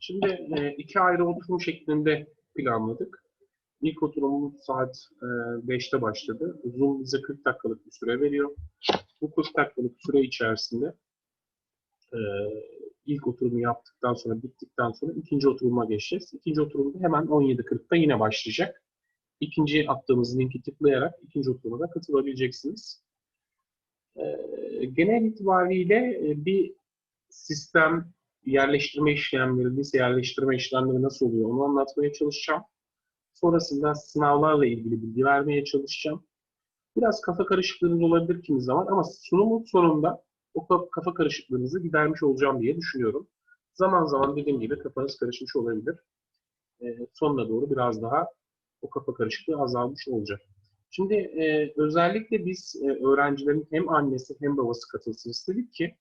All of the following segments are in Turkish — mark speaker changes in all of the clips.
Speaker 1: Şimdi e, iki ayrı oturum şeklinde planladık. İlk oturumumuz saat e, 5'te başladı. Zoom bize 40 dakikalık bir süre veriyor. Bu 40 dakikalık süre içerisinde e, ilk oturumu yaptıktan sonra, bittikten sonra ikinci oturuma geçeceğiz. İkinci oturumda hemen 17.40'da yine başlayacak. İkinci attığımız linki tıklayarak ikinci oturuma da katılabileceksiniz. E, genel itibariyle e, bir sistem yerleştirme işlemleri, lise yerleştirme işlemleri nasıl oluyor onu anlatmaya çalışacağım. Sonrasında sınavlarla ilgili bilgi vermeye çalışacağım. Biraz kafa karışıklığınız olabilir kimi zaman ama sunumun sonunda o ka- kafa karışıklığınızı gidermiş olacağım diye düşünüyorum. Zaman zaman dediğim gibi kafanız karışmış olabilir. Ee, sonuna doğru biraz daha o kafa karışıklığı azalmış olacak. Şimdi e, özellikle biz e, öğrencilerin hem annesi hem babası katılsın istedik ki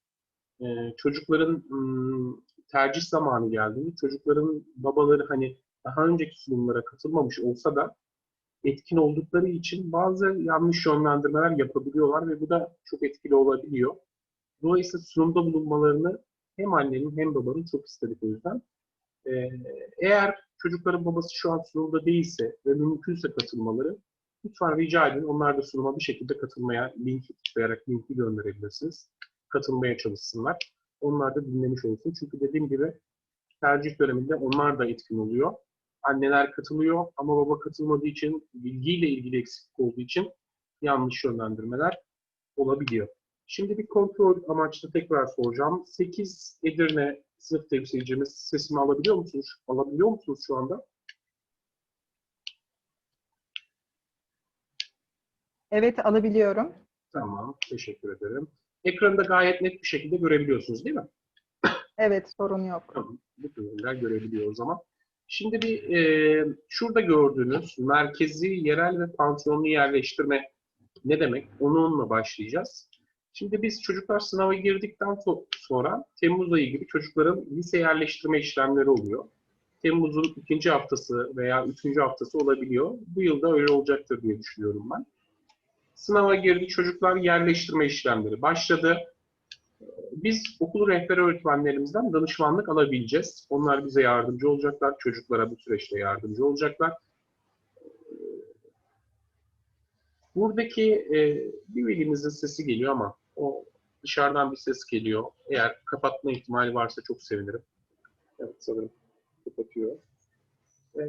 Speaker 1: e, çocukların ım, tercih zamanı geldiğinde çocukların babaları hani daha önceki sunumlara katılmamış olsa da etkin oldukları için bazı yanlış yönlendirmeler yapabiliyorlar ve bu da çok etkili olabiliyor. Dolayısıyla sunumda bulunmalarını hem annenin hem babanın çok istedik o yüzden. Ee, eğer çocukların babası şu an sunumda değilse ve mümkünse katılmaları lütfen rica edin. Onlar da sunuma bir şekilde katılmaya linki tıklayarak linki gönderebilirsiniz. Katılmaya çalışsınlar. Onlar da dinlemiş olsun. Çünkü dediğim gibi tercih döneminde onlar da etkin oluyor. Anneler katılıyor ama baba katılmadığı için bilgiyle ilgili eksiklik olduğu için yanlış yönlendirmeler olabiliyor. Şimdi bir kontrol amaçlı tekrar soracağım. 8 Edirne sınıf temsilcimiz sesimi alabiliyor musunuz? Alabiliyor musunuz şu anda?
Speaker 2: Evet alabiliyorum.
Speaker 1: Tamam, teşekkür ederim. Ekranı da gayet net bir şekilde görebiliyorsunuz değil mi?
Speaker 2: Evet sorun yok.
Speaker 1: Tamam, bütün ürünler görebiliyor o zaman. Şimdi bir e, şurada gördüğünüz merkezi, yerel ve pansiyonlu yerleştirme ne demek? Onunla başlayacağız. Şimdi biz çocuklar sınava girdikten so- sonra Temmuz ayı gibi çocukların lise yerleştirme işlemleri oluyor. Temmuz'un ikinci haftası veya üçüncü haftası olabiliyor. Bu yılda öyle olacaktır diye düşünüyorum ben. Sınava girdi çocuklar yerleştirme işlemleri başladı. Biz okul rehber öğretmenlerimizden danışmanlık alabileceğiz. Onlar bize yardımcı olacaklar. Çocuklara bu süreçte yardımcı olacaklar. Buradaki e, bir velimizin sesi geliyor ama o dışarıdan bir ses geliyor. Eğer kapatma ihtimali varsa çok sevinirim. Evet sanırım kapatıyor. E,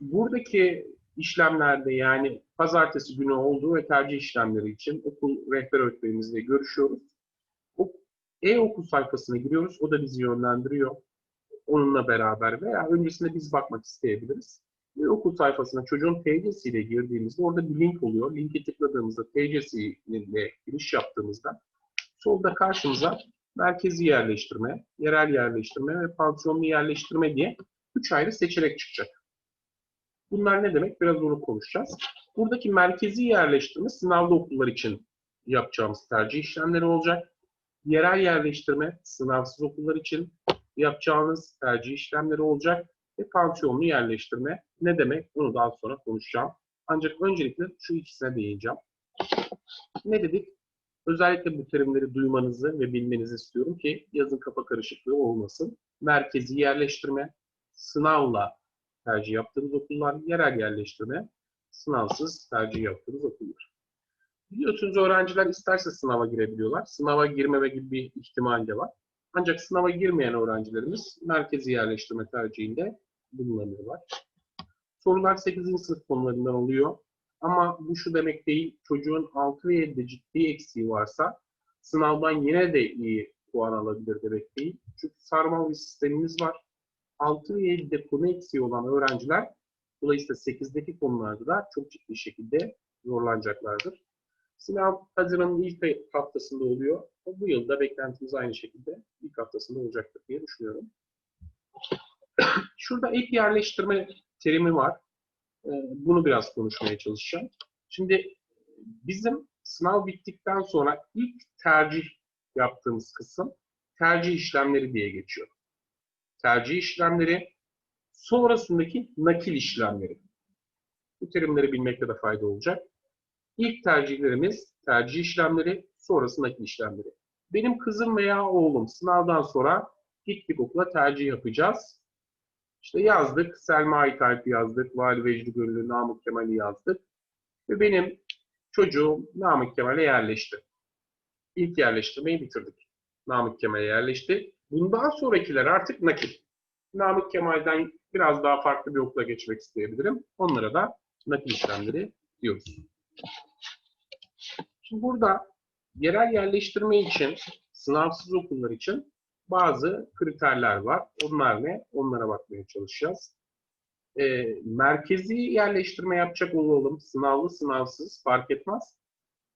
Speaker 1: buradaki işlemlerde yani pazartesi günü olduğu ve tercih işlemleri için okul rehber öğretmenimizle görüşüyoruz. E-okul sayfasına giriyoruz. O da bizi yönlendiriyor. Onunla beraber veya öncesinde biz bakmak isteyebiliriz. E-okul sayfasına çocuğun TC'siyle girdiğimizde orada bir link oluyor. Linki tıkladığımızda TC'siyle giriş yaptığımızda solda karşımıza merkezi yerleştirme, yerel yerleştirme ve pansiyonlu yerleştirme diye üç ayrı seçenek çıkacak. Bunlar ne demek? Biraz onu konuşacağız. Buradaki merkezi yerleştirme sınavlı okullar için yapacağımız tercih işlemleri olacak. Yerel yerleştirme sınavsız okullar için yapacağımız tercih işlemleri olacak. Ve pansiyonlu yerleştirme ne demek? Onu daha sonra konuşacağım. Ancak öncelikle şu ikisine değineceğim. Ne dedik? Özellikle bu terimleri duymanızı ve bilmenizi istiyorum ki yazın kafa karışıklığı olmasın. Merkezi yerleştirme, sınavla tercih yaptığınız okullar, yerel yerleştirme, sınavsız tercih yaptığınız okullar. Biliyorsunuz öğrenciler isterse sınava girebiliyorlar. Sınava girmeme gibi bir ihtimal de var. Ancak sınava girmeyen öğrencilerimiz merkezi yerleştirme tercihinde bulunamıyorlar. Sorular 8. sınıf konularından oluyor. Ama bu şu demek değil, çocuğun 6 ve 7'de ciddi eksiği varsa sınavdan yine de iyi puan alabilir demek değil. Çünkü sarmal bir sistemimiz var. 6 ve 7'de konu eksiği olan öğrenciler dolayısıyla 8'deki konularda da çok ciddi şekilde zorlanacaklardır. Sınav Haziran'ın ilk haftasında oluyor. Bu yılda beklentimiz aynı şekilde ilk haftasında olacaktır diye düşünüyorum. Şurada ek yerleştirme terimi var. Ee, Bunu biraz konuşmaya çalışacağım. Şimdi bizim sınav bittikten sonra ilk tercih yaptığımız kısım tercih işlemleri diye geçiyor. Tercih işlemleri sonrasındaki nakil işlemleri. Bu terimleri bilmekte de fayda olacak. İlk tercihlerimiz tercih işlemleri, sonrası nakil işlemleri. Benim kızım veya oğlum sınavdan sonra gittik okula tercih yapacağız. İşte yazdık, Selma Aytalp yazdık, Vali Vecdi Gönüllü, Namık Kemal'i yazdık. Ve benim çocuğum Namık Kemal'e yerleşti. İlk yerleştirmeyi bitirdik. Namık Kemal'e yerleşti. Bundan sonrakiler artık nakil. Namık Kemal'den biraz daha farklı bir okula geçmek isteyebilirim. Onlara da nakil işlemleri diyoruz. Şimdi burada yerel yerleştirme için, sınavsız okullar için bazı kriterler var. Onlar ne? Onlara bakmaya çalışacağız. Ee, merkezi yerleştirme yapacak olalım. Sınavlı, sınavsız fark etmez.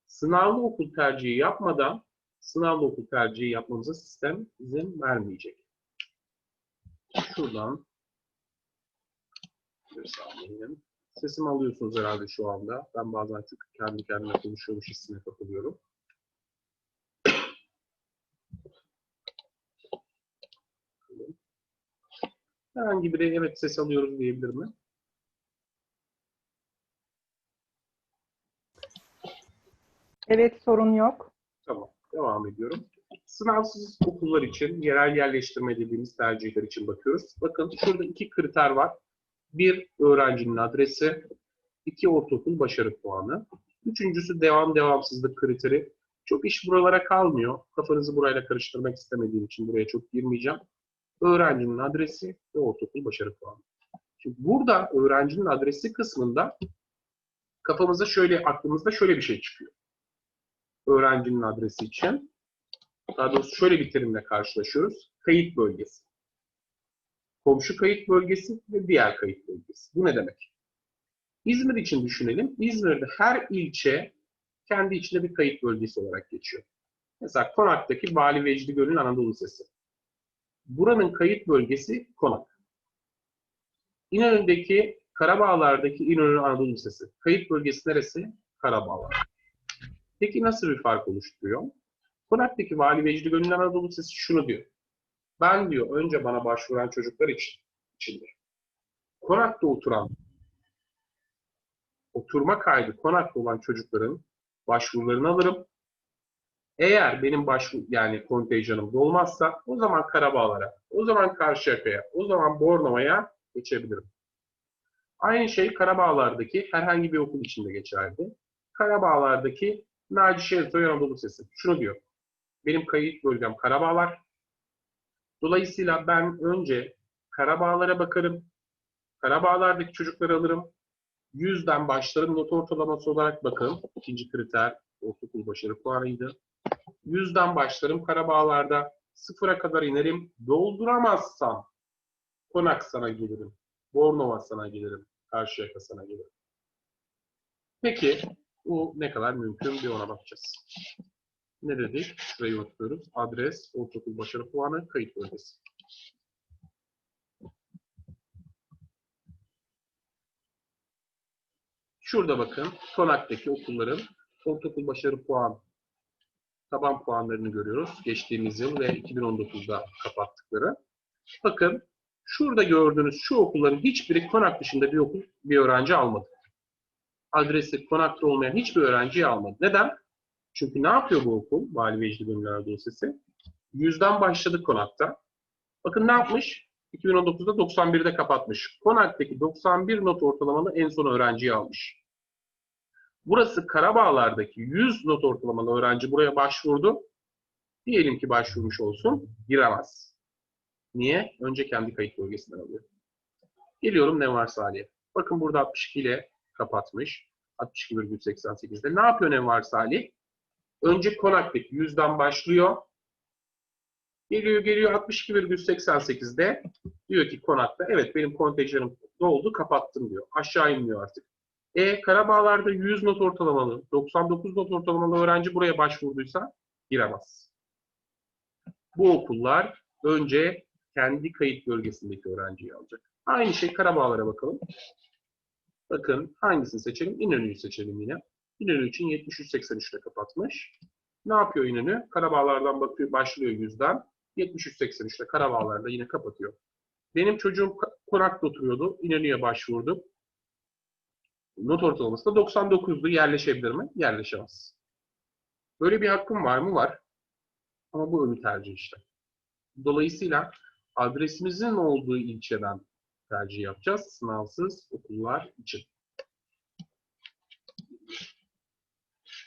Speaker 1: Sınavlı okul tercihi yapmadan sınavlı okul tercihi yapmamıza sistem izin vermeyecek. Şuradan. Sesimi alıyorsunuz herhalde şu anda. Ben bazen çünkü kendi kendime konuşuyormuş hissine kapılıyorum. Herhangi biri evet ses alıyoruz diyebilir mi?
Speaker 2: Evet, sorun yok.
Speaker 1: Tamam, devam ediyorum. Sınavsız okullar için, yerel yerleştirme dediğimiz tercihler için bakıyoruz. Bakın şurada iki kriter var. Bir, öğrencinin adresi. iki ortaokul başarı puanı. Üçüncüsü devam devamsızlık kriteri. Çok iş buralara kalmıyor. Kafanızı burayla karıştırmak istemediğim için buraya çok girmeyeceğim. Öğrencinin adresi ve ortaokul başarı puanı. Şimdi burada öğrencinin adresi kısmında kafamıza şöyle, aklımızda şöyle bir şey çıkıyor öğrencinin adresi için. Daha doğrusu şöyle bir terimle karşılaşıyoruz. Kayıt bölgesi. Komşu kayıt bölgesi ve diğer kayıt bölgesi. Bu ne demek? İzmir için düşünelim. İzmir'de her ilçe kendi içinde bir kayıt bölgesi olarak geçiyor. Mesela Konak'taki Vali Vecdi Göl'ün Anadolu Lisesi. Buranın kayıt bölgesi Konak. İnönü'ndeki Karabağlar'daki İnönü Anadolu Lisesi. Kayıt bölgesi neresi? Karabağlar. Peki nasıl bir fark oluşturuyor? Konak'taki Vali Vecdi Gönül Anadolu Lisesi şunu diyor. Ben diyor önce bana başvuran çocuklar için içindir. Konak'ta oturan oturma kaydı Konak'ta olan çocukların başvurularını alırım. Eğer benim başvuru yani kontenjanım dolmazsa o zaman Karabağlar'a, o zaman Karşıyaka'ya, o zaman Bornova'ya geçebilirim. Aynı şey Karabağlar'daki herhangi bir okul içinde geçerli. Karabağlar'daki Naci Şeritoy Anadolu Lisesi. Şunu diyor. Benim kayıt bölgem Karabağlar. Dolayısıyla ben önce Karabağlar'a bakarım. Karabağlar'daki çocukları alırım. Yüzden başlarım not ortalaması olarak bakalım. İkinci kriter ortaokul başarı puanıydı. Yüzden başlarım Karabağlar'da. Sıfıra kadar inerim. Dolduramazsam Konak sana gelirim. Bornova sana gelirim. Karşıyaka sana gelirim. Peki bu ne kadar mümkün bir ona bakacağız. Ne dedik? Şurayı unutmuyoruz. Adres, ortaokul başarı puanı, kayıt bölgesi. Şurada bakın, Konak'taki okulların ortaokul başarı puan taban puanlarını görüyoruz. Geçtiğimiz yıl ve 2019'da kapattıkları. Bakın, şurada gördüğünüz şu okulların hiçbiri Konak dışında bir okul, bir öğrenci almadı adresi konakta olmayan hiçbir öğrenciyi almadı. Neden? Çünkü ne yapıyor bu okul? Vali Vecdi Anadolu Lisesi. Yüzden başladı konakta. Bakın ne yapmış? 2019'da 91'de kapatmış. Konak'taki 91 not ortalamalı en son öğrenciyi almış. Burası Karabağlar'daki 100 not ortalamalı öğrenci buraya başvurdu. Diyelim ki başvurmuş olsun, giremez. Niye? Önce kendi kayıt bölgesinden alıyor. Geliyorum ne varsa Salih'e. Bakın burada 62 ile kapatmış. 62,88'de. Ne yapıyor Envar Salih? Önce Konak'taki 100'den başlıyor. Geliyor geliyor 62,88'de diyor ki Konak'ta evet benim kontenjanım doldu kapattım diyor. Aşağı inmiyor artık. E Karabağlar'da 100 not ortalamalı, 99 not ortalamalı öğrenci buraya başvurduysa giremez. Bu okullar önce kendi kayıt bölgesindeki öğrenciyi alacak. Aynı şey Karabağlar'a bakalım. Bakın hangisini seçelim? İnönü'yü seçelim yine. İnönü için 73.83'te kapatmış. Ne yapıyor İnönü? Karabağlardan bakıyor, başlıyor yüzden. 73.83'te Karabağlar'da yine kapatıyor. Benim çocuğum Konak'ta oturuyordu. İnönü'ye başvurdu. Not ortalaması da 99'du. Yerleşebilir mi? Yerleşemez. Böyle bir hakkım var mı? Var. Ama bu ölü tercih işte. Dolayısıyla adresimizin olduğu ilçeden tercih yapacağız. Sınavsız okullar için.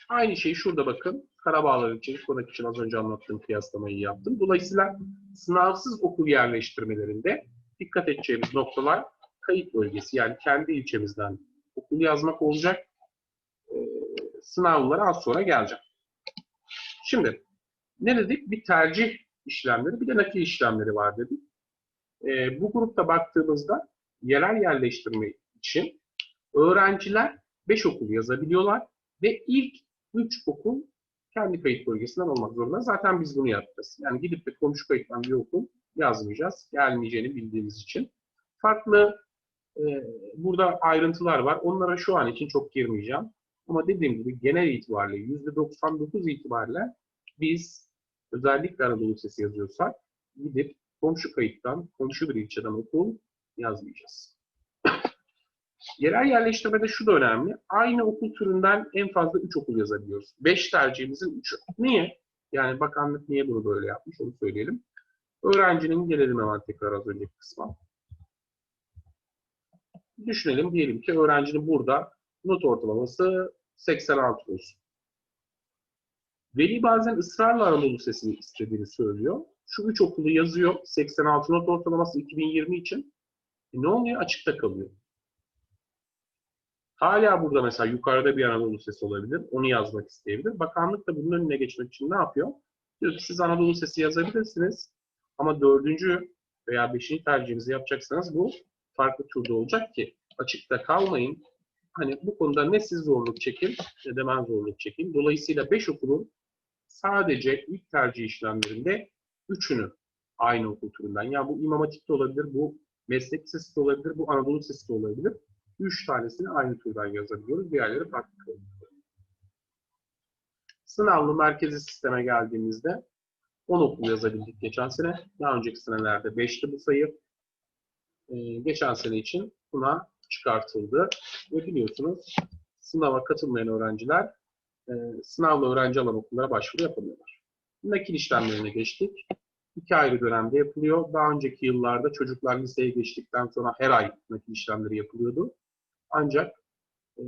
Speaker 1: Aynı şeyi şurada bakın. Karabağlar için, Konak için az önce anlattığım kıyaslamayı yaptım. Dolayısıyla sınavsız okul yerleştirmelerinde dikkat edeceğimiz noktalar kayıt bölgesi. Yani kendi ilçemizden okul yazmak olacak. Ee, sınavlara az sonra geleceğim. Şimdi ne dedik? Bir tercih işlemleri, bir de nakil işlemleri var dedik. Ee, bu grupta baktığımızda yerel yerleştirme için öğrenciler 5 okul yazabiliyorlar ve ilk 3 okul kendi kayıt bölgesinden olmak zorunda. Zaten biz bunu yapacağız. Yani gidip de komşu kayıttan bir okul yazmayacağız. Gelmeyeceğini bildiğimiz için. Farklı e, burada ayrıntılar var. Onlara şu an için çok girmeyeceğim. Ama dediğim gibi genel itibariyle %99 itibariyle biz özellikle Anadolu Lisesi yazıyorsak gidip komşu kayıttan, komşu bir ilçeden okul yazmayacağız. Yerel yerleştirmede şu da önemli. Aynı okul türünden en fazla 3 okul yazabiliyoruz. 5 tercihimizin 3'ü. Niye? Yani bakanlık niye bunu böyle yapmış onu söyleyelim. Öğrencinin gelelim hemen tekrar az önceki kısma. Düşünelim diyelim ki öğrencinin burada not ortalaması 86 olsun. Veli bazen ısrarla Anadolu Lisesi'ni istediğini söylüyor. Şu üç okulu yazıyor. 86 not ortalaması 2020 için. E ne oluyor? Açıkta kalıyor. Hala burada mesela yukarıda bir Anadolu Lisesi olabilir. Onu yazmak isteyebilir. Bakanlık da bunun önüne geçmek için ne yapıyor? Diyor ki siz Anadolu Lisesi yazabilirsiniz. Ama dördüncü veya beşinci tercihinizi yapacaksanız bu farklı türde olacak ki açıkta kalmayın. Hani bu konuda ne siz zorluk çekin ne de ben zorluk çekeyim. Dolayısıyla 5 okulun sadece ilk tercih işlemlerinde üçünü aynı okul türünden. Ya bu İmam Hatip de olabilir, bu meslek lisesi de olabilir, bu Anadolu Lisesi de olabilir. Üç tanesini aynı türden yazabiliyoruz. Diğerleri farklı. Sınavlı merkezi sisteme geldiğimizde 10 okul yazabildik geçen sene. Daha önceki senelerde 5'ti bu sayı. Ee, geçen sene için buna çıkartıldı. Ve biliyorsunuz sınava katılmayan öğrenciler e, sınavla öğrenci alan okullara başvuru yapamıyorlar. Nakil işlemlerine geçtik. İki ayrı dönemde yapılıyor. Daha önceki yıllarda çocuklar liseye geçtikten sonra her ay nakil işlemleri yapılıyordu. Ancak e,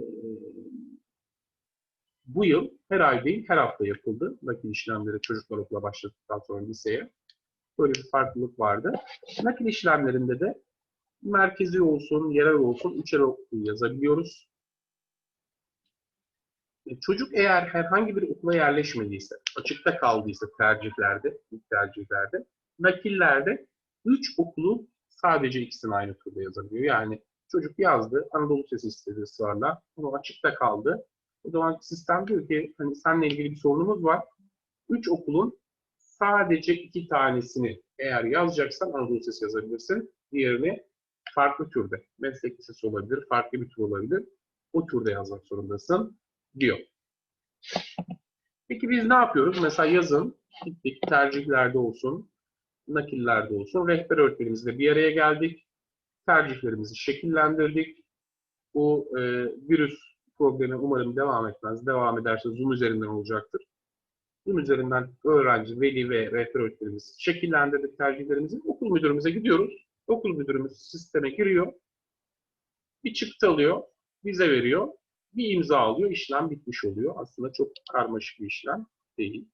Speaker 1: bu yıl her ay değil her hafta yapıldı nakil işlemleri çocuklar okula başladıktan sonra liseye. Böyle bir farklılık vardı. Nakil işlemlerinde de merkezi olsun, yerel olsun üçer okul yazabiliyoruz. E, Çocuk eğer herhangi bir okula yerleşmediyse, açıkta kaldıysa tercihlerde, tercihlerde, nakillerde 3 okulu sadece ikisini aynı turda yazabiliyor. Yani çocuk yazdı, Anadolu Lisesi istedi ısrarla, ama açıkta kaldı. O zaman sistem diyor ki, hani seninle ilgili bir sorunumuz var. 3 okulun sadece iki tanesini eğer yazacaksan Anadolu Lisesi yazabilirsin. Diğerini farklı türde, meslek lisesi olabilir, farklı bir tür olabilir. O türde yazmak zorundasın diyor. Peki biz ne yapıyoruz? Mesela yazın gittik tercihlerde olsun, nakillerde olsun. Rehber öğretmenimizle bir araya geldik. Tercihlerimizi şekillendirdik. Bu e, virüs problemi umarım devam etmez. Devam ederse Zoom üzerinden olacaktır. Zoom üzerinden öğrenci, veli ve rehber öğretmenimiz şekillendirdik tercihlerimizi. Okul müdürümüze gidiyoruz. Okul müdürümüz sisteme giriyor. Bir çıktı alıyor, vize veriyor bir imza alıyor, işlem bitmiş oluyor. Aslında çok karmaşık bir işlem değil.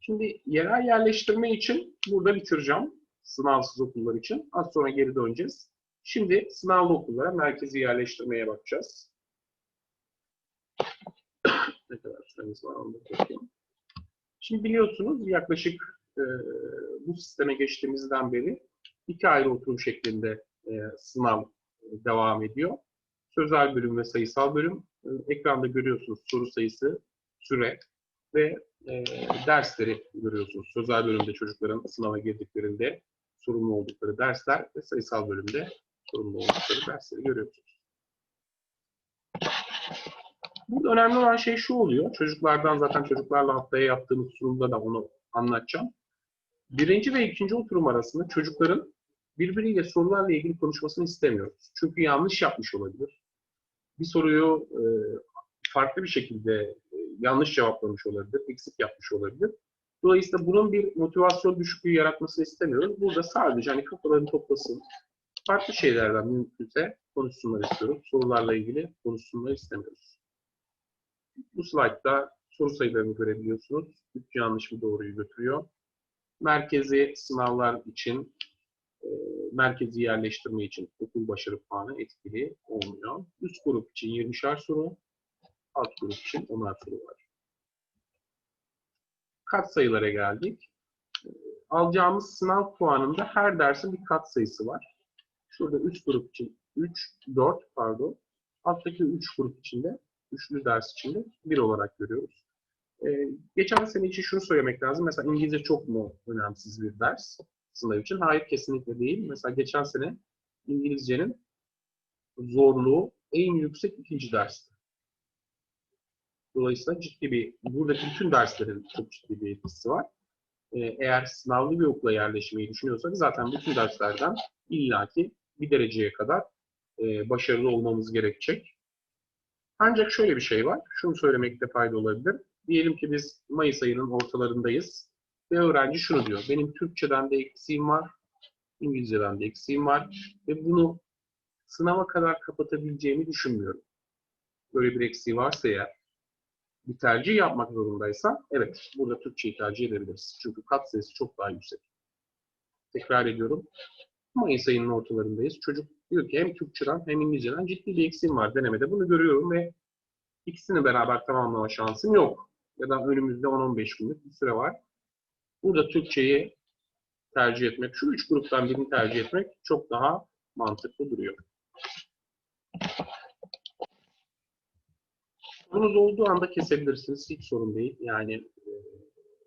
Speaker 1: Şimdi yerel yerleştirme için burada bitireceğim. Sınavsız okullar için. Az sonra geri döneceğiz. Şimdi sınavlı okullara merkezi yerleştirmeye bakacağız. ne kadar süremiz var onu da. Şimdi biliyorsunuz yaklaşık e, bu sisteme geçtiğimizden beri iki ayrı oturum şeklinde e, sınav devam ediyor. Sözel bölüm ve sayısal bölüm. E, Ekranda görüyorsunuz soru sayısı, süre ve dersleri görüyorsunuz. Sözel bölümde çocukların sınava girdiklerinde sorumlu oldukları dersler ve sayısal bölümde sorumlu oldukları dersleri görüyorsunuz. Burada önemli olan şey şu oluyor. Çocuklardan zaten çocuklarla haftaya yaptığımız sunumda da onu anlatacağım. Birinci ve ikinci oturum arasında çocukların birbiriyle sorularla ilgili konuşmasını istemiyoruz. Çünkü yanlış yapmış olabilir. Bir soruyu e, farklı bir şekilde e, yanlış cevaplamış olabilir, eksik yapmış olabilir. Dolayısıyla bunun bir motivasyon düşüklüğü yaratmasını istemiyoruz. Burada sadece hani kafalarını toplasın, farklı şeylerden mümkünse konuşsunlar istiyoruz. Sorularla ilgili konuşsunlar istemiyoruz. Bu slaytta soru sayılarını görebiliyorsunuz. Üç yanlış bir doğruyu götürüyor. Merkezi sınavlar için, e, merkezi yerleştirme için okul başarı puanı etkili olmuyor. Üst grup için 20'şer soru, alt grup için 10'ar soru var. Kat sayılara geldik. E, Alacağımız sınav puanında her dersin bir kat sayısı var. Şurada üst grup için 3, 4 pardon. Alttaki 3 grup içinde, üçlü ders içinde 1 olarak görüyoruz. Ee, geçen sene için şunu söylemek lazım. Mesela İngilizce çok mu önemsiz bir ders sınav için? Hayır kesinlikle değil. Mesela geçen sene İngilizcenin zorluğu en yüksek ikinci dersti. Dolayısıyla ciddi bir, buradaki bütün derslerin çok ciddi bir etkisi var. Ee, eğer sınavlı bir okula yerleşmeyi düşünüyorsak zaten bütün derslerden illaki bir dereceye kadar e, başarılı olmamız gerekecek. Ancak şöyle bir şey var. Şunu söylemekte fayda olabilir. Diyelim ki biz Mayıs ayının ortalarındayız ve öğrenci şunu diyor. Benim Türkçeden de eksiğim var, İngilizceden de eksiğim var ve bunu sınava kadar kapatabileceğimi düşünmüyorum. Böyle bir eksiği varsa eğer bir tercih yapmak zorundaysa evet burada Türkçeyi tercih edebiliriz. Çünkü kat sayısı çok daha yüksek. Tekrar ediyorum. Mayıs ayının ortalarındayız. Çocuk diyor ki hem Türkçeden hem İngilizceden ciddi bir eksiğim var denemede. Bunu görüyorum ve ikisini beraber tamamlama şansım yok. Ya da önümüzde 10-15 günlük bir süre var. Burada Türkçeyi tercih etmek, şu üç gruptan birini tercih etmek çok daha mantıklı duruyor. Sorunuz olduğu anda kesebilirsiniz. Hiç sorun değil. Yani e,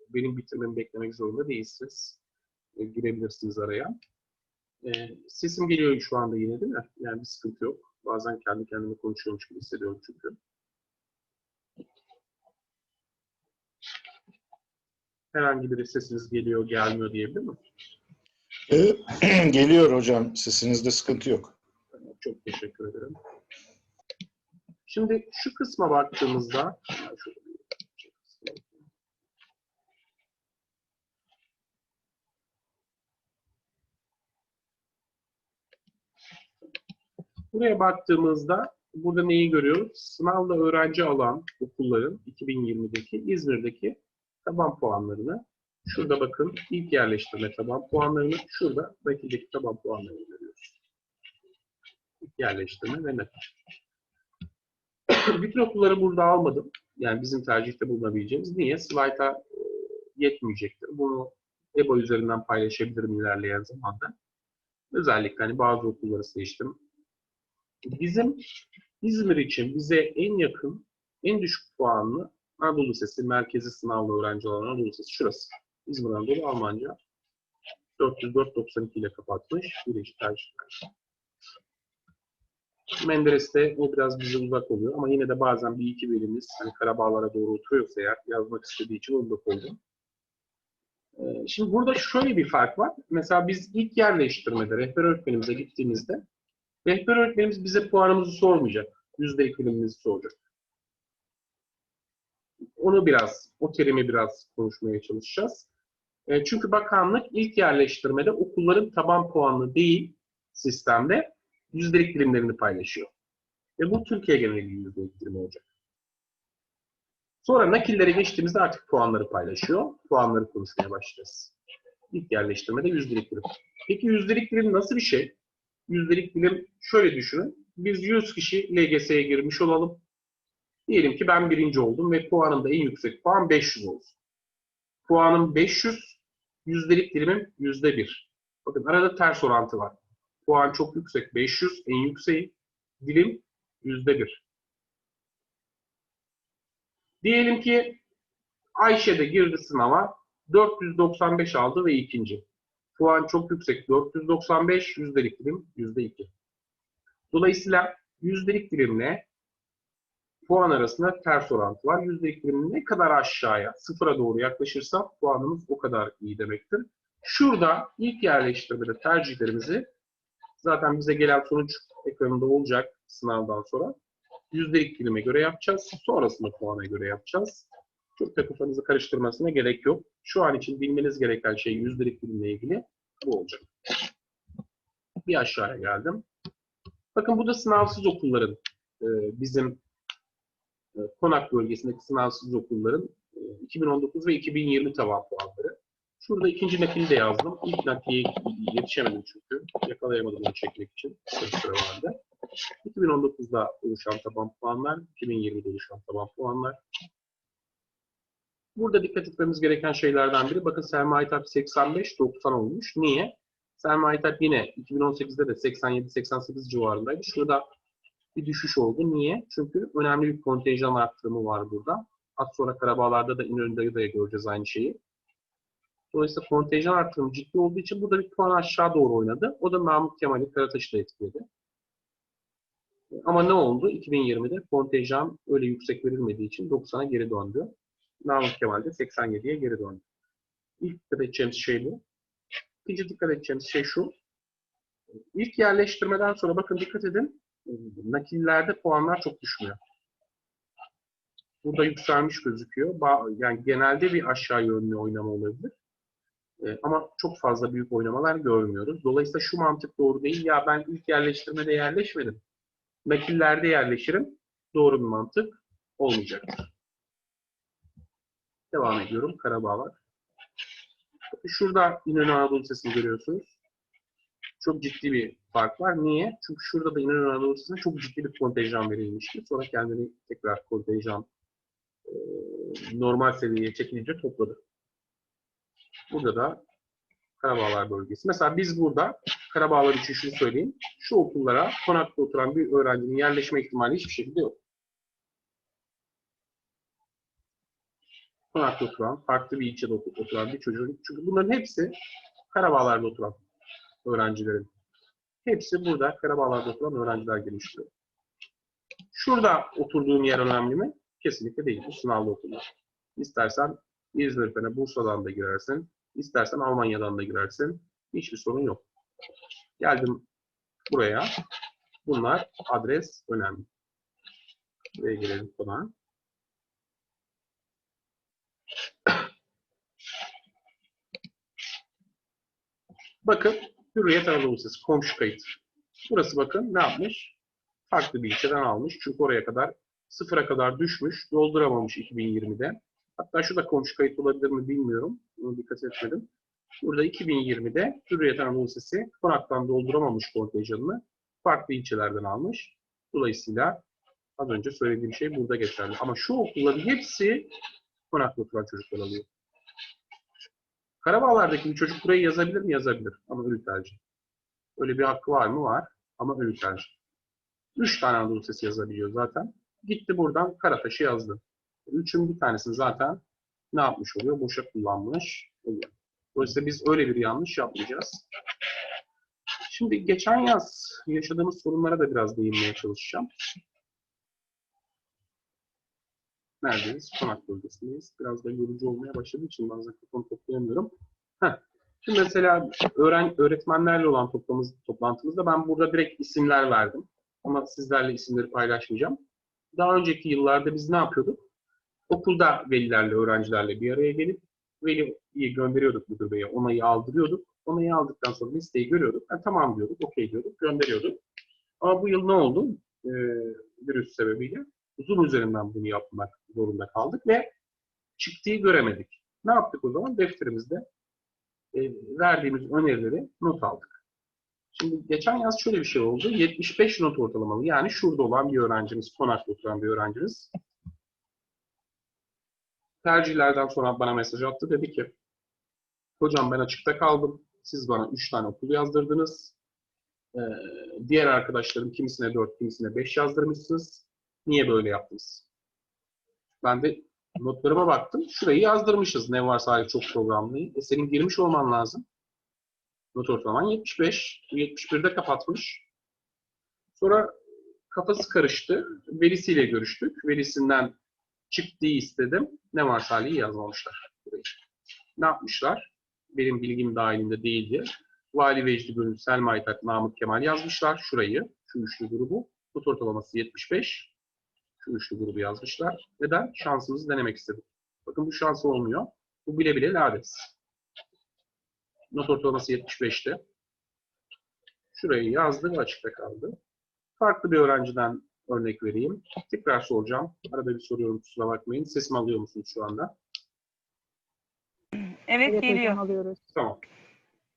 Speaker 1: benim bitirmemi beklemek zorunda değilsiniz. E, girebilirsiniz araya. E, sesim geliyor şu anda yine değil mi? Yani bir sıkıntı yok. Bazen kendi kendime konuşuyormuş gibi hissediyorum çünkü. Herhangi bir sesiniz geliyor, gelmiyor diyebilir mi?
Speaker 3: Ee, Geliyor hocam. Sesinizde sıkıntı yok.
Speaker 1: Çok teşekkür ederim. Şimdi şu kısma baktığımızda Buraya baktığımızda burada neyi görüyoruz? Sınavda öğrenci alan okulların 2020'deki İzmir'deki taban puanlarını şurada bakın ilk yerleştirme taban puanlarını şurada rakibdeki taban puanlarını görüyoruz. İlk yerleştirme ve net. Bütün okulları burada almadım. Yani bizim tercihte bulunabileceğimiz. Niye? Slide'a e, yetmeyecektir. Bunu EBA üzerinden paylaşabilirim ilerleyen zamanda. Özellikle hani bazı okulları seçtim. Bizim İzmir için bize en yakın, en düşük puanlı Anadolu Lisesi, merkezi sınavlı öğrenci olan Anadolu Lisesi şurası. İzmir Anadolu Almanca. 404.92 ile kapatmış. Birinci tercih. Menderes'te o biraz bize uzak oluyor ama yine de bazen bir iki birimiz hani Karabağlar'a doğru oturuyorsa eğer yazmak istediği için onu da koydum. Ee, Şimdi burada şöyle bir fark var. Mesela biz ilk yerleştirmede rehber öğretmenimize gittiğimizde rehber öğretmenimiz bize puanımızı sormayacak. Yüzdelik bilimimizi soracak. Onu biraz, o terimi biraz konuşmaya çalışacağız. E, Çünkü bakanlık ilk yerleştirmede okulların taban puanlı değil sistemde yüzdelik dilimlerini paylaşıyor. Ve bu Türkiye genelinde yüzdelik dilimi olacak. Sonra nakillere geçtiğimizde artık puanları paylaşıyor. Puanları konuşmaya başlayacağız. İlk yerleştirmede yüzdelik dilim. Peki yüzdelik dilim nasıl bir şey? Yüzdelik dilim şöyle düşünün. Biz 100 kişi LGS'ye girmiş olalım. Diyelim ki ben birinci oldum ve puanımda en yüksek puan 500 olsun. Puanım 500, yüzdelik dilimim yüzde bir. Bakın arada ters orantı var. Puan çok yüksek, 500 en yükseği. Dilim yüzde bir. Diyelim ki Ayşe de girdi sınava, 495 aldı ve ikinci. Puan çok yüksek, 495, yüzdelik dilim yüzde iki. Dolayısıyla yüzdelik dilimle puan arasında ters orantı var. Yüzdelik dilim ne kadar aşağıya, sıfıra doğru yaklaşırsa puanımız o kadar iyi demektir. Şurada ilk yerleştirmede tercihlerimizi zaten bize gelen sonuç ekranında olacak sınavdan sonra. Yüzdelik dilime göre yapacağız. Sonrasında puana göre yapacağız. Çok da kafanızı karıştırmasına gerek yok. Şu an için bilmeniz gereken şey yüzdelik dilimle ilgili bu olacak. Bir aşağıya geldim. Bakın bu da sınavsız okulların bizim Konak bölgesindeki sınavsız okulların e, 2019 ve 2020 tavan puanları. Şurada ikinci nakili de yazdım. İlk nakliye yetişemedim çünkü. Yakalayamadım onu çekmek için. Sıra vardı. 2019'da oluşan taban puanlar, 2020'de oluşan taban puanlar. Burada dikkat etmemiz gereken şeylerden biri, bakın sermaye tabi 85-90 olmuş. Niye? Sermaye tabi yine 2018'de de 87-88 civarındaydı. Şurada bir düşüş oldu. Niye? Çünkü önemli bir kontenjan arttırımı var burada. Az sonra Karabağlar'da da İnönü'de de göreceğiz aynı şeyi. Dolayısıyla kontenjan artırımı ciddi olduğu için burada bir puan aşağı doğru oynadı. O da Namık Kemal'i Karataş'ı da etkiledi. Ama ne oldu? 2020'de kontenjan öyle yüksek verilmediği için 90'a geri döndü. Namık Kemal de 87'ye geri döndü. İlk dikkat edeceğimiz şey bu. İkinci dikkat edeceğimiz şey şu. İlk yerleştirmeden sonra bakın dikkat edin. Nakillerde puanlar çok düşmüyor. Burada yükselmiş gözüküyor. Yani genelde bir aşağı yönlü oynama olabilir. Ee, ama çok fazla büyük oynamalar görmüyoruz. Dolayısıyla şu mantık doğru değil. Ya ben ilk yerleştirmede yerleşmedim. Nakillerde yerleşirim. Doğru bir mantık olmayacak. Devam ediyorum. Karabağlar. Şurada İnönü Anadolu Lisesi'ni görüyorsunuz. Çok ciddi bir fark var. Niye? Çünkü şurada da İnönü Anadolu Lisesi'ne çok ciddi bir kontenjan verilmişti. Sonra kendini tekrar kontenjan e, normal seviyeye çekilince topladı. Burada da Karabağlar bölgesi. Mesela biz burada Karabağlar için şunu söyleyeyim. Şu okullara konakta oturan bir öğrencinin yerleşme ihtimali hiçbir şekilde yok. Konakta oturan, farklı bir ilçede oturan bir çocuğun. Çünkü bunların hepsi Karabağlar'da oturan öğrencilerin. Hepsi burada Karabağlar'da oturan öğrenciler geliştiriyor. Şurada oturduğun yer önemli mi? Kesinlikle değil. Bu sınavlı okullar. İstersen İzmir'den, Bursa'dan da girersin. İstersen Almanya'dan da girersin. Hiçbir sorun yok. Geldim buraya. Bunlar adres önemli. Buraya gelelim konağa. Bakın Hürriyet Anadolu Lisesi komşu kayıt. Burası bakın ne yapmış? Farklı bir ilçeden almış. Çünkü oraya kadar sıfıra kadar düşmüş. Dolduramamış 2020'de. Hatta şu da komşu kayıt olabilir mi bilmiyorum. Bunu dikkat etmedim. Burada 2020'de Hürriyet Anadolu Lisesi konaktan dolduramamış kontenjanını farklı ilçelerden almış. Dolayısıyla az önce söylediğim şey burada geçerli. Ama şu okulların hepsi konakta oturan çocuklar alıyor. Karabağlar'daki bir çocuk burayı yazabilir mi? Yazabilir. Ama ölü tercih. Öyle bir hakkı var mı? Var. Ama ölü tercih. Üç tane Anadolu Lisesi yazabiliyor zaten. Gitti buradan Karataş'ı yazdı. Üçün bir tanesini zaten ne yapmış oluyor? Boşa kullanmış oluyor. Dolayısıyla biz öyle bir yanlış yapmayacağız. Şimdi geçen yaz yaşadığımız sorunlara da biraz değinmeye çalışacağım. Neredeyiz? Konak bölgesindeyiz. Biraz da yorucu olmaya başladığı için bazen kafamı toplayamıyorum. Heh. Şimdi mesela öğren öğretmenlerle olan toplantımız, toplantımızda ben burada direkt isimler verdim. Ama sizlerle isimleri paylaşmayacağım. Daha önceki yıllarda biz ne yapıyorduk? Okulda velilerle, öğrencilerle bir araya gelip veliyi gönderiyorduk müdür beye, onayı aldırıyorduk. Onayı aldıktan sonra listeyi görüyorduk. Ha, tamam diyorduk, okey diyorduk, gönderiyorduk. Ama bu yıl ne oldu? Ee, virüs sebebiyle uzun üzerinden bunu yapmak zorunda kaldık ve çıktığı göremedik. Ne yaptık o zaman? Defterimizde e, verdiğimiz önerileri not aldık. Şimdi geçen yaz şöyle bir şey oldu. 75 not ortalamalı. Yani şurada olan bir öğrencimiz, konakta oturan bir öğrencimiz tercihlerden sonra bana mesaj attı. Dedi ki, hocam ben açıkta kaldım. Siz bana 3 tane okul yazdırdınız. Ee, diğer arkadaşlarım kimisine 4, kimisine 5 yazdırmışsınız. Niye böyle yaptınız? Ben de notlarıma baktım. Şurayı yazdırmışız. Ne varsa hayır çok programlıyı. E senin girmiş olman lazım. Not ortalaman 75. 71'de kapatmış. Sonra kafası karıştı. Velisiyle görüştük. Velisinden çıktığı istedim. Ne varsa haliyi yazmamışlar. Ne yapmışlar? benim bilgim dahilinde değildi. Vali Vecdi Gönül, Selma Aytak, Namık Kemal yazmışlar. Şurayı, şu üçlü grubu. Not ortalaması 75. Şu üçlü grubu yazmışlar. Neden? Şansımızı denemek istedim. Bakın bu şans olmuyor. Bu bile bile lades. Not ortalaması 75'te. Şurayı yazdı ve açıkta kaldı. Farklı bir öğrenciden örnek vereyim. Tekrar soracağım. Arada bir soruyorum kusura bakmayın. Sesimi alıyor musunuz şu anda?
Speaker 4: Evet,
Speaker 2: Evet
Speaker 4: geliyor.
Speaker 2: alıyoruz.
Speaker 1: Tamam.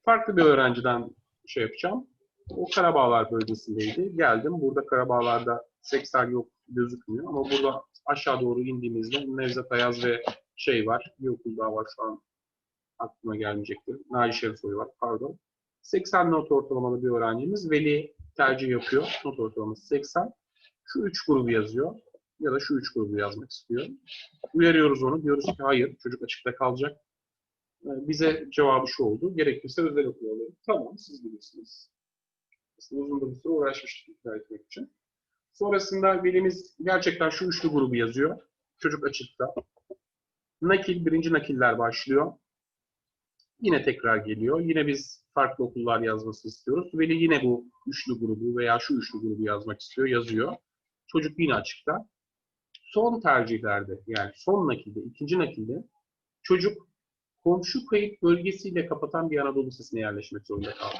Speaker 1: Farklı bir öğrenciden şey yapacağım. O Karabağlar bölgesindeydi. Geldim. Burada Karabağlar'da seksel yok gözükmüyor. Ama burada aşağı doğru indiğimizde Nevzat Ayaz ve şey var. Bir okul daha var şu an aklıma gelmeyecektir. Naci Şerifoy var pardon. 80 not ortalamalı bir öğrencimiz. Veli tercih yapıyor. Not ortalaması 80. Şu üç grubu yazıyor. Ya da şu üç grubu yazmak istiyor. Uyarıyoruz onu. Diyoruz ki hayır çocuk açıkta kalacak. Ee, bize cevabı şu oldu. Gerekirse özel okul alalım. Tamam siz bilirsiniz. Aslında uzun da bir süre uğraşmıştık ikna etmek için. Sonrasında velimiz gerçekten şu üçlü grubu yazıyor. Çocuk açıkta. Nakil, birinci nakiller başlıyor. Yine tekrar geliyor. Yine biz farklı okullar yazmasını istiyoruz. Veli yine bu üçlü grubu veya şu üçlü grubu yazmak istiyor, yazıyor. Çocuk yine açıkta. Son tercihlerde yani son nakilde, ikinci nakilde çocuk komşu kayıt bölgesiyle kapatan bir Anadolu Lisesi'ne yerleşmek zorunda kaldı.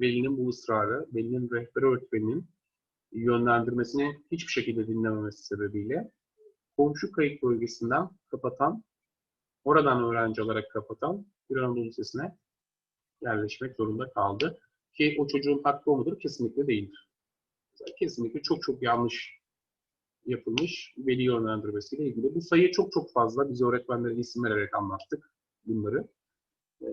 Speaker 1: Velinin bu ısrarı, velinin rehber öğretmeninin yönlendirmesini hiçbir şekilde dinlememesi sebebiyle komşu kayıt bölgesinden kapatan, oradan öğrenci olarak kapatan bir Anadolu Lisesi'ne yerleşmek zorunda kaldı. Ki o çocuğun hakkı o mudur? Kesinlikle değildir. Kesinlikle çok çok yanlış yapılmış veli yönlendirmesiyle ilgili. Bu sayı çok çok fazla. Biz öğretmenlere isim vererek anlattık bunları. Ee,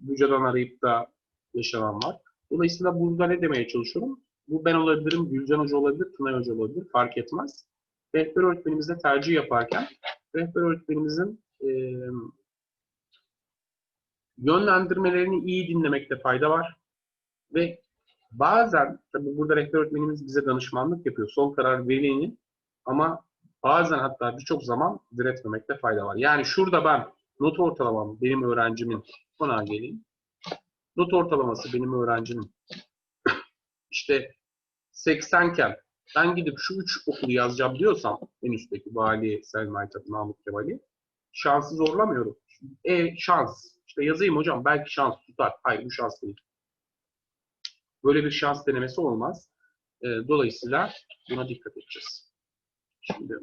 Speaker 1: Buca'dan arayıp da yaşanan var. Dolayısıyla burada ne demeye çalışıyorum? Bu ben olabilirim, Gülcan Hoca olabilir, Tunay Hoca olabilir, fark etmez. Rehber öğretmenimizle tercih yaparken rehber öğretmenimizin e, yönlendirmelerini iyi dinlemekte fayda var. Ve bazen, tabii burada rehber öğretmenimiz bize danışmanlık yapıyor. Son karar velinin ama bazen hatta birçok zaman diretmemekte fayda var. Yani şurada ben not ortalamam benim öğrencimin ona geleyim. Not ortalaması benim öğrencimin işte 80 iken ben gidip şu üç okulu yazacağım diyorsam en üstteki Vali, Selma Aytat, Mahmut Kevali şansı zorlamıyorum. E şans. İşte yazayım hocam belki şans tutar. Hayır bu şans değil. Böyle bir şans denemesi olmaz. E, dolayısıyla buna dikkat edeceğiz. Şimdi